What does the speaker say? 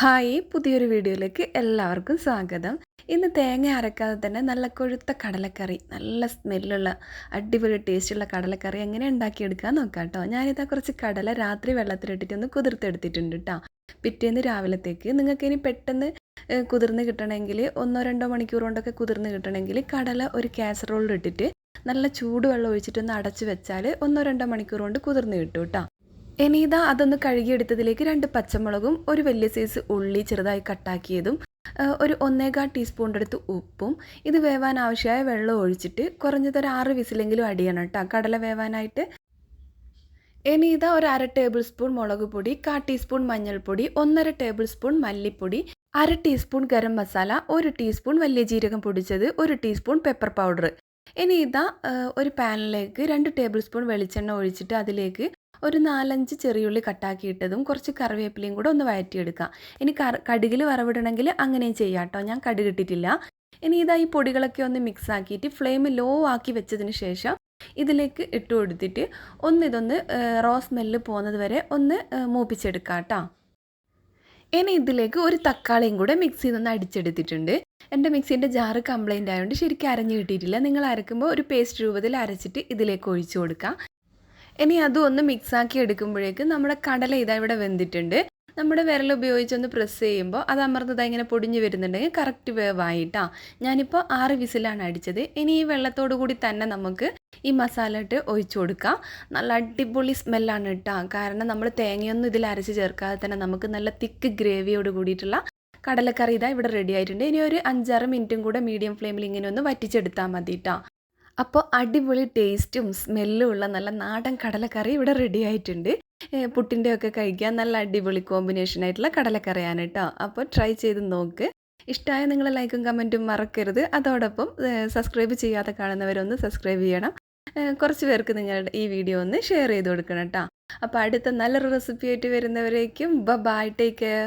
Hi പുതിയൊരു വീഡിയോയിലേക്ക് എല്ലാവർക്കും സ്വാഗതം. ഇന്ന് തേങ്ങ അരക്കാതെ തന്നെ നല്ല കൊഴുത്ത കടലക്കറി നല്ല സ്മെല്ലുള്ള അടിപൊളി ടേസ്റ്റുള്ള കടലക്കറി എങ്ങനെ ഉണ്ടാക്കിയെടുക്കാൻ നോക്കാം കേട്ടോ. ഞാനിതാ കുറച്ച് കടല രാത്രി വെള്ളത്തിലിട്ടിട്ട് ഒന്ന് കുതിർത്തെടുത്തിട്ടുണ്ട് കേട്ടോ. പിറ്റേന്ന് രാവിലത്തേക്ക് നിങ്ങൾക്ക് ഇനി പെട്ടെന്ന് കുതിർന്ന് കിട്ടണമെങ്കിൽ ഒന്നോ രണ്ടോ മണിക്കൂർ കൊണ്ടൊക്കെ കുതിർന്ന് കിട്ടണമെങ്കിൽ കടല ഒരു കാസറോളിൽ ഇട്ടിട്ട് നല്ല ചൂടുവെള്ളം ഒഴിച്ചിട്ടൊന്ന് അടച്ചു വെച്ചാൽ ഒന്നോ രണ്ടോ മണിക്കൂർ കൊണ്ട് കുതിർന്ന് കിട്ടും കേട്ടോ. ഇനി ഇതാ അതൊന്ന് കഴുകിയെടുത്തതിലേക്ക് രണ്ട് പച്ചമുളകും ഒരു വലിയ സൈസ് ഉള്ളി ചെറുതായി കട്ടാക്കിയതും ഒരു ഒന്നേകാൽ ടീസ്പൂണിന്റെ അടുത്ത് ഉപ്പും ഇത് വേവാൻ ആവശ്യമായ വെള്ളം ഒഴിച്ചിട്ട് കുറഞ്ഞത് ഒരു ആറ് വിസിലെങ്കിലും അടിയണം കേട്ടോ കടല വേവാനായിട്ട്. ഇനി ഇതാ ഒരു അര ടേബിൾ സ്പൂൺ മുളക് പൊടി കാ ടീസ്പൂൺ മഞ്ഞൾപ്പൊടി ഒന്നര ടേബിൾ സ്പൂൺ മല്ലിപ്പൊടി അര ടീസ്പൂൺ ഗരം മസാല ഒരു ടീസ്പൂൺ വലിയ ജീരകം പൊടിച്ചത് ഒരു ടീസ്പൂൺ പെപ്പർ പൗഡർ ഇനി ഇതാ ഒരു പാനിലേക്ക് രണ്ട് ടേബിൾ സ്പൂൺ വെളിച്ചെണ്ണ ഒഴിച്ചിട്ട് അതിലേക്ക് ഒരു നാലഞ്ച് ചെറിയുള്ളി കട്ടാക്കിയിട്ടതും കുറച്ച് കറിവേപ്പിലയും കൂടെ ഒന്ന് വഴറ്റിയെടുക്കാം. ഇനി കറ കടുകിൽ വറവിടണമെങ്കിൽ അങ്ങനെയും ചെയ്യാം കേട്ടോ. ഞാൻ കടുക് ഇട്ടിട്ടില്ല. ഇനി ഇതാ ഈ പൊടികളൊക്കെ ഒന്ന് മിക്സ് ആക്കിയിട്ട് ഫ്ലെയിം ലോ ആക്കി വെച്ചതിന് ശേഷം ഇതിലേക്ക് ഇട്ട് കൊടുത്തിട്ട് ഒന്ന് ഇതൊന്ന് റോ സ്മെല്ല് പോകുന്നത് വരെ ഒന്ന് മൂപ്പിച്ചെടുക്കാം കേട്ടോ. ഇനി ഇതിലേക്ക് ഒരു തക്കാളിയും കൂടെ മിക്സ് ചെയ്തൊന്ന് അടിച്ചെടുത്തിട്ടുണ്ട്. എന്റെ മിക്സീന്റെ ജാറ് കംപ്ലൈന്റ് ആയതുകൊണ്ട് ശരിക്കും അരഞ്ഞു കിട്ടിയിട്ടില്ല. നിങ്ങൾ അരക്കുമ്പോൾ ഒരു പേസ്റ്റ് രൂപത്തിൽ അരച്ചിട്ട് ഇതിലേക്ക് ഒഴിച്ചു കൊടുക്കാം. ഇനി അതും ഒന്ന് മിക്സാക്കി എടുക്കുമ്പോഴേക്ക് നമ്മുടെ കടല ഇതാ ഇവിടെ വെന്തിട്ടുണ്ട്. നമ്മുടെ വിരൽ ഉപയോഗിച്ച് ഒന്ന് പ്രസ് ചെയ്യുമ്പോൾ അത് അമർന്നത് ഇങ്ങനെ പൊടിഞ്ഞ് വരുന്നുണ്ടെങ്കിൽ കറക്റ്റ് വേവായിട്ടാ ഞാനിപ്പോൾ ആറ് വിസിലാണ് അടിച്ചത്. ഇനി ഈ വെള്ളത്തോടു കൂടി തന്നെ നമുക്ക് ഈ മസാല ഇട്ട് ഒഴിച്ചു കൊടുക്കാം. നല്ല അടിപൊളി സ്മെല്ലാണ് കേട്ടോ കാരണം നമ്മൾ തേങ്ങയൊന്നും ഇതിൽ അരച്ച് ചേർക്കാതെ തന്നെ നമുക്ക് നല്ല തിക്ക് ഗ്രേവിയോട് കൂടിയിട്ടുള്ള കടലക്കറി ഇതാ ഇവിടെ റെഡി ആയിട്ടുണ്ട്. ഇനി ഒരു അഞ്ചാറ് മിനിറ്റും കൂടെ മീഡിയം ഫ്ലെയിമിൽ ഇങ്ങനെ ഒന്ന് വറ്റിച്ചെടുത്താൽ മതി കേട്ടോ അപ്പോൾ അടിപൊളി ടേസ്റ്റും സ്മെല്ലും ഉള്ള നല്ല നാടൻ കടലക്കറി ഇവിടെ റെഡി ആയിട്ടുണ്ട്. പുട്ടിന്റെ ഒക്കെ കഴിക്കാൻ നല്ല അടിപൊളി കോമ്പിനേഷൻ ആയിട്ടുള്ള കടലക്കറിയാണ് കേട്ടോ അപ്പോൾ ട്രൈ ചെയ്ത് നോക്ക്. ഇഷ്ടമായ നിങ്ങൾ ലൈക്കും കമന്റും മറക്കരുത്. അതോടൊപ്പം സബ്സ്ക്രൈബ് ചെയ്യാതെ കാണുന്നവരൊന്ന് സബ്സ്ക്രൈബ് ചെയ്യണം. കുറച്ച് പേർക്ക് നിങ്ങളുടെ ഈ വീഡിയോ ഒന്ന് ഷെയർ ചെയ്ത് കൊടുക്കണം കേട്ടോ അപ്പോൾ അടുത്ത നല്ലൊരു റെസിപ്പി ആയിട്ട് വരുന്നവരേക്കും. ബ ബൈ ടേക്ക് കെയർ